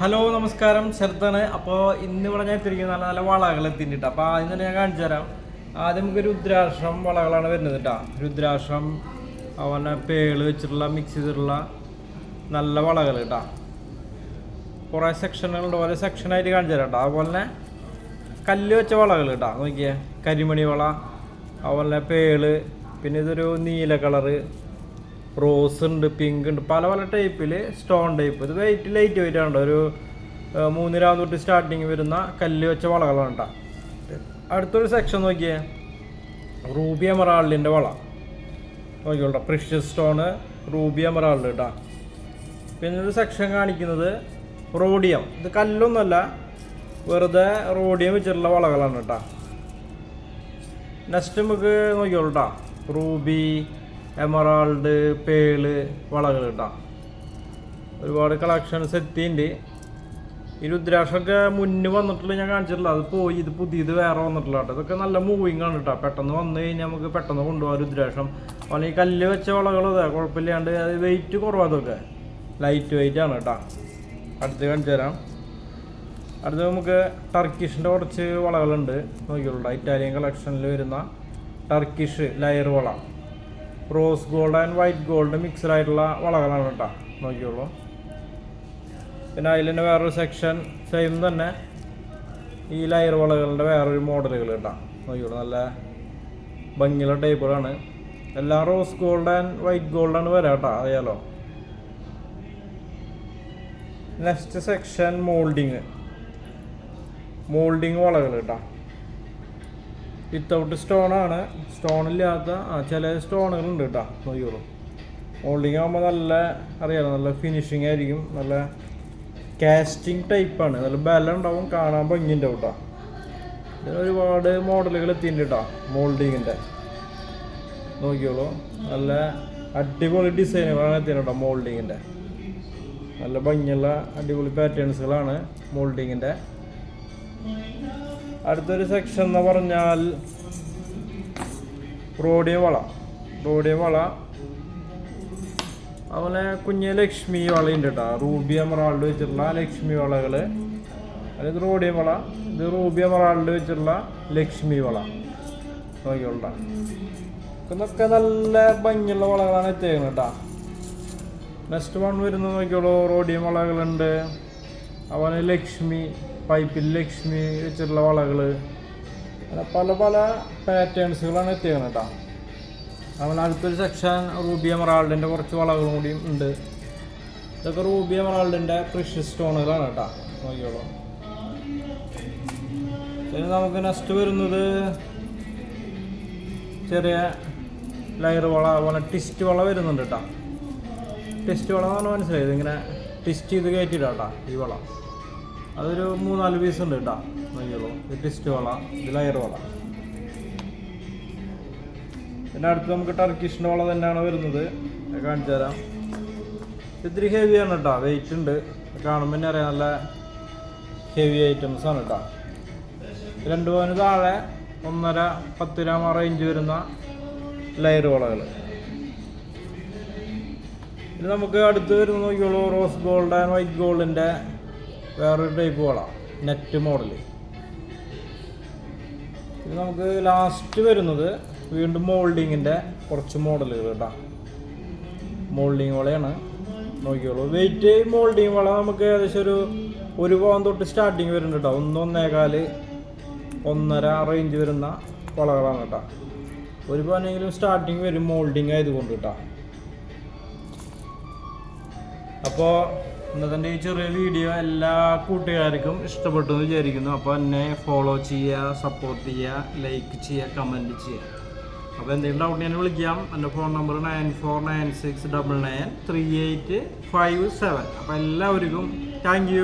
Hello നമസ്കാരം. ശരത്താണ്. അപ്പോൾ ഇന്ന് ഇവിടെ ഞാൻ തിരിക്കുന്ന നല്ല നല്ല വളകൾ എത്തിയിട്ട് അപ്പോൾ ആദ്യം തന്നെ ഞാൻ കാണിച്ചു തരാം. ആദ്യം നമുക്ക് രുദ്രാക്ഷം വളകളാണ് വരുന്നത് കേട്ടോ. രുദ്രാക്ഷം അവനെ പേൾ വെച്ചിട്ടുള്ള മിക്സ് ചെയ്തിട്ടുള്ള നല്ല വളകൾ കേട്ടോ. കുറേ സെക്ഷനുകളുണ്ട് ഓരോ സെക്ഷനായിട്ട് കാണിച്ചു തരാം കേട്ടോ. അതുപോലെ തന്നെ കല്ല് വെച്ച വളകൾ കേട്ടോ. നോക്കിയേ. കരിമണി വള അതുപോലെ പേൾ പിന്നെ ഇതൊരു നീല കളറ് റോസ് ഉണ്ട് പിങ്ക് ഉണ്ട് പല പല ടൈപ്പിൽ സ്റ്റോൺ ടൈപ്പ്. ഇത് വെയിറ്റ് ലൈറ്റ് വെയിറ്റ് ആണ് ഒരു മൂന്ന് രാവ് തൊട്ട് സ്റ്റാർട്ടിങ് വരുന്ന കല്ല് വെച്ച വളകളാണ് കേട്ടോ അടുത്തൊരു സെക്ഷൻ നോക്കിയേ. റൂബി എമറാൾഡിന്റെ വള. നോക്കിയോട്ടോ പ്രിഷ്യസ് സ്റ്റോണ് റൂബി എമറാൾഡ് കേട്ടോ പിന്നെ ഒരു സെക്ഷൻ കാണിക്കുന്നത് റോഡിയം ഇത് കല്ലൊന്നുമല്ല വെറുതെ റോഡിയം വെച്ചിട്ടുള്ള വളകളാണ് കേട്ടോ നെക്സ്റ്റ് നമുക്ക് നോക്കിയോളൂ കേട്ടോ റൂബി എമറാൾഡ് പേൾ വളകൾ കേട്ടോ ഒരുപാട് കളക്ഷൻസ് എത്തിയിട്ടുണ്ട് ഈ രുദ്രാക്ഷമൊക്കെ മുന്നേ വന്നിട്ടുള്ള ഞാൻ കാണിച്ചിട്ടില്ല. അത് പോയി ഇത് പുതിയത് വേറെ വന്നിട്ടില്ല കേട്ടോ ഇതൊക്കെ നല്ല മൂവിങ് ആണ് കേട്ടോ പെട്ടെന്ന് വന്നു കഴിഞ്ഞാൽ നമുക്ക് പെട്ടെന്ന് കൊണ്ടുപോകാം രുദ്രാക്ഷം. അല്ലെങ്കിൽ കല്ല് വെച്ച വളകളും അതെ കുഴപ്പമില്ലാണ്ട് അത് വെയിറ്റ് കുറവാണ് ഇതൊക്കെ. ലൈറ്റ് വെയിറ്റ് ആണ് കേട്ടോ അടുത്ത് കാണിച്ചു തരാം. അടുത്ത് നമുക്ക് ടർക്കിഷിന്റെ കുറച്ച് വളകളുണ്ട്. നോക്കിയോളൂ ഇറ്റാലിയൻ കളക്ഷനിൽ വരുന്ന ടർക്കിഷ് ലയർ വള. Rose gold and white gold mixed ആയിട്ടുള്ള വളകളാണ് കേട്ടോ. നോക്കിയോളൂ പിന്നെ അതിൽ തന്നെ വേറൊരു സെക്ഷൻ സെയിം തന്നെ ഈ ലയർ വളകളുടെ വേറൊരു മോഡലുകൾ കേട്ടോ. നോക്കിയോളൂ നല്ല ഭംഗിയുള്ള ടൈപ്പുകളാണ് എല്ലാം റോസ് ഗോൾഡ് ആൻഡ് വൈറ്റ് ഗോൾഡാണ് വരാം കേട്ടോ അറിയാലോ. നെക്സ്റ്റ് സെക്ഷൻ മോൾഡിങ് മോൾഡിങ് വളകൾ കേട്ടോ. വിത്തൗട്ട് സ്റ്റോൺ ഇല്ലാത്ത ആ ചില സ്റ്റോണുകളുണ്ട് കേട്ടോ നോക്കിയോളൂ മോൾഡിങ് ആകുമ്പോൾ നല്ല അറിയാലോ നല്ല ഫിനിഷിങ് ആയിരിക്കും. നല്ല കാസ്റ്റിംഗ് ടൈപ്പാണ് നല്ല ബലം ഉണ്ടാവും കാണാൻ ഭംഗി ഉണ്ടാവും കേട്ടോ. ഇതിന് ഒരുപാട് മോഡലുകൾ എത്തിയിട്ടുണ്ട് കേട്ടോ മോൾഡിങ്ങിന്റെ നോക്കിയോളൂ നല്ല അടിപൊളി ഡിസൈനുകളാണ് എത്തിയത് കേട്ടോ മോൾഡിങ്ങിന്റെ നല്ല ഭംഗിയുള്ള അടിപൊളി പാറ്റേൺസുകളാണ് മോൾഡിങ്ങിന്റെ അടുത്തൊരു സെക്ഷൻ എന്ന് പറഞ്ഞാൽ റോഡിയ വള. റോഡിയ വള. അതുപോലെ കുഞ്ഞ് ലക്ഷ്മി വളയുണ്ട് കേട്ടോ റൂബി എമറാൾഡ് വെച്ചിട്ടുള്ള ലക്ഷ്മി വളകൾ അതായത് റോഡിയ വള. ഇത് റൂബി എമറാൾഡ് വെച്ചിട്ടുള്ള ലക്ഷ്മി വള. നോക്കിയോളാം ഇതൊക്കെ നല്ല ഭംഗിയുള്ള വളകളാണ് എത്തിയേക്കുന്നത് കേട്ടോ നെക്സ്റ്റ് വൺ വരുന്നത് നോക്കിയോളൂ റോഡിയം വളകളുണ്ട്. അതുപോലെ ലക്ഷ്മി. പൈപ്പിൽ ലക്ഷ്മി വെച്ചിട്ടുള്ള വളകൾ അങ്ങനെ പല പല പാറ്റേൺസുകളാണ് എത്തിയത് കേട്ടോ. അതുപോലെ അടുത്തൊരു സെക്ഷൻ റൂബി എമറാൾഡിന്റെ കുറച്ച് വളകളും കൂടിയും ഉണ്ട്. ഇതൊക്കെ റൂബി എമറാൾഡിന്റെ കൃഷി സ്റ്റോണുകളാണ് കേട്ടോ. നോക്കിയോളൂ പിന്നെ നമുക്ക് നെക്സ്റ്റ് വരുന്നത് ചെറിയ ലയർ വള അതുപോലെ ടിസ്റ്റ് വള വരുന്നുണ്ട് കേട്ടോ. ടിസ്റ്റ് വള എന്ന് പറഞ്ഞാൽ മനസ്സിലായത് ഇങ്ങനെ ടിസ്റ്റ് ചെയ്ത് കയറ്റിയിട്ടാ ഈ വള. അതൊരു മൂന്നാൽ പീസ് ഉണ്ട് കേട്ടോ. ഇത് ടെസ്റ്റ് വള ഇത് ലയർ വള. പിന്നെ അടുത്ത് നമുക്ക് ടർക്കിഷിന്റെ വള തന്നെയാണ് വരുന്നത്. കാണിച്ചു തരാം. ഇത്തിരി ഹെവിയാണ് കേട്ടോ. വെയിറ്റ് ഉണ്ട്. കാണുമ്പോൾ തന്നെ അറിയാം നല്ല ഹെവി ഐറ്റംസ് ആണ് കേട്ടോ. രണ്ട് പവന് താഴെ ഒന്നര പത്ത് ഗ്രാം റേഞ്ച് വരുന്ന ലയർ വളകൾ ഇനി നമുക്ക് അടുത്ത് വരുന്ന നോക്കിയോളൂ റോസ് ഗോൾഡ് ആൻഡ് വൈറ്റ് ഗോൾഡിന്റെ വേറൊരു ടൈപ്പ് വള നെറ്റ് മോഡൽ ഇത് നമുക്ക് ലാസ്റ്റ് വരുന്നത് വീണ്ടും മോൾഡിങ്ങിന്റെ കുറച്ച് മോഡലുകൾ കേട്ടോ മോൾഡിങ് വളയാണ്. നോക്കിയോളൂ വെയിറ്റ് മോൾഡിങ് വള നമുക്ക് ഏകദേശം ഒരു ഒരു പവൻ തൊട്ട് സ്റ്റാർട്ടിങ് വരുന്നുണ്ട് കേട്ടോ ഒന്ന് ഒന്നേകാൽ ഒന്നര റേഞ്ച് വരുന്ന വളകളാണ് കേട്ടോ ഒരു പവനെങ്കിലും സ്റ്റാർട്ടിങ് വരും മോൾഡിങ് ആയതുകൊണ്ട് കേട്ടോ അപ്പോൾ ഇന്നത്തെ ഈ ചെറിയ വീഡിയോ എല്ലാ കൂട്ടുകാർക്കും ഇഷ്ടപ്പെട്ടു എന്ന് വിചാരിക്കുന്നു. അപ്പോൾ എന്നെ ഫോളോ ചെയ്യുക സപ്പോർട്ട് ചെയ്യുക ലൈക്ക് ചെയ്യുക കമന്റ് ചെയ്യുക. അപ്പോൾ എന്തെങ്കിലും ഡൗട്ട് ഞാൻ വിളിക്കാം. എന്റെ phone number nine four nine six double nine three eight five seven അപ്പോൾ എല്ലാവർക്കും താങ്ക്